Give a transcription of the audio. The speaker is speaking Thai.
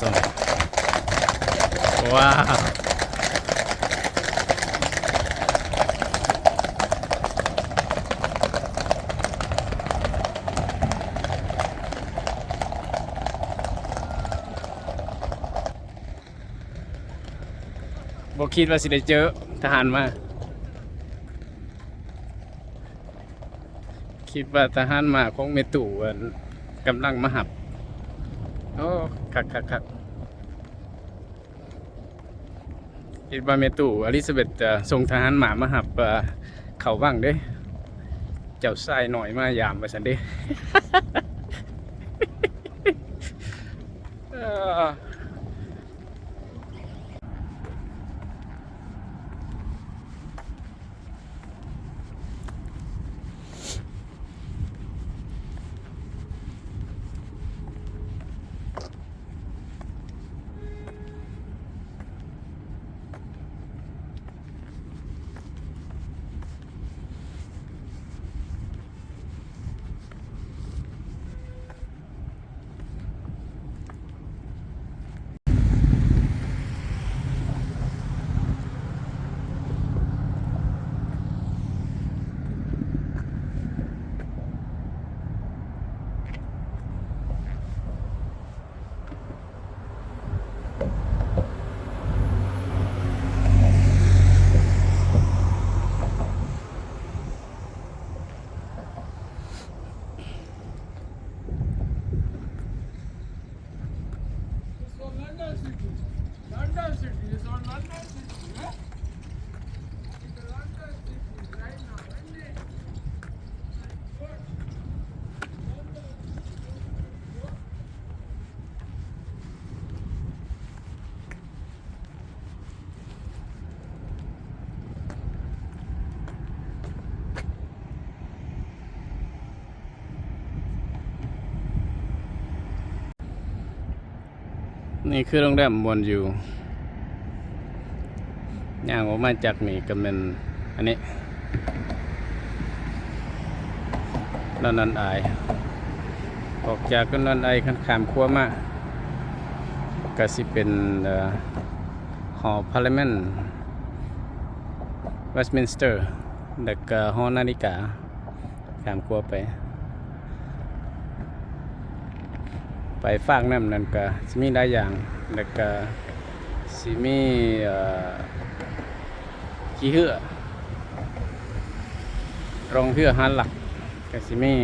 awesome ว้าวบอกคิดว่าสิได้เจอทหารมา คิดว่าทหารมาคงเมตู่อั่นกำลังมาหับ โอ้คักคักคักคิดว่าเมตู่อลิซาเบธจะส่งทหารหมามาหับเอ่อเขาบ้างเด้ เจ้าชายหน่อยมายามมาสันเด้ นี่คือโรงแรมบนอยู่ ย่างออกมาจากนี่ก็เป็นอันนี้ลอนดอนไอยออกจากลอนอนไอยขันขามขั้วมาก็สิเป็นหอพาร์ลิเมนต์เวสต์มินสเตอร์แล้วก็หอนาฬิกาขามขั้วไป ไปฝากน้ำนั่นก็สิมีหลายอย่างแล้วก็สิมีเอ่อ ขี้เหือรองเหือหันหลักก็สิมี